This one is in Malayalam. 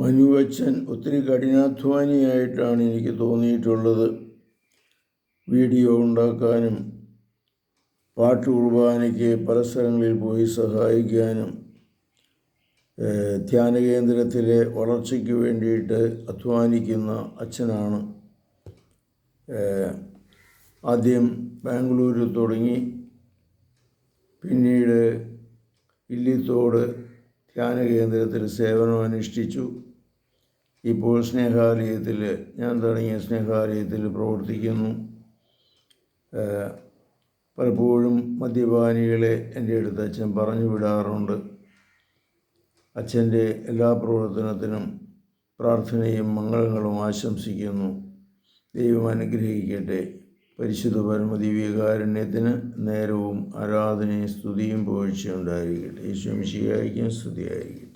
മനു അച്ഛൻ ഒത്തിരി കഠിനാധ്വാനിയായിട്ടാണ് എനിക്ക് തോന്നിയിട്ടുള്ളത്. വീഡിയോ ഉണ്ടാക്കാനും പാട്ട് കുർബാനയ്ക്ക് പല സ്ഥലങ്ങളിൽ പോയി സഹായിക്കാനും ധ്യാന കേന്ദ്രത്തിലെ വളർച്ചയ്ക്ക് വേണ്ടിയിട്ട് അധ്വാനിക്കുന്ന അച്ഛനാണ്. ആദ്യം ബാംഗ്ലൂരിൽ തുടങ്ങി പിന്നീട് ഇല്ലിത്തോട് ധ്യാന കേന്ദ്രത്തിൽ സേവനം അനുഷ്ഠിച്ചു ഇപ്പോൾ സ്നേഹാലയത്തിൽ ഞാൻ തുടങ്ങിയ സ്നേഹാലയത്തിൽ പ്രവർത്തിക്കുന്നു. പലപ്പോഴും മദ്യപാനികളെ എന്റെ അടുത്ത് അച്ഛൻ പറഞ്ഞു വിടാറുണ്ട്. അച്ഛന്റെ എല്ലാ പ്രവർത്തനത്തിനും പ്രാർത്ഥനയും മംഗളങ്ങളും ആശംസിക്കുന്നു. ദൈവം അനുഗ്രഹിക്കട്ടെ. പരിശുദ്ധ പരമദിവ്യകാരുണ്യത്തിന് നേരവും ആരാധനയും സ്തുതിയും പോഴ്ചയുണ്ടായിരിക്കട്ടെ യേശു മിശിഹായിക്കും സ്തുതിയായിരിക്കട്ടെ.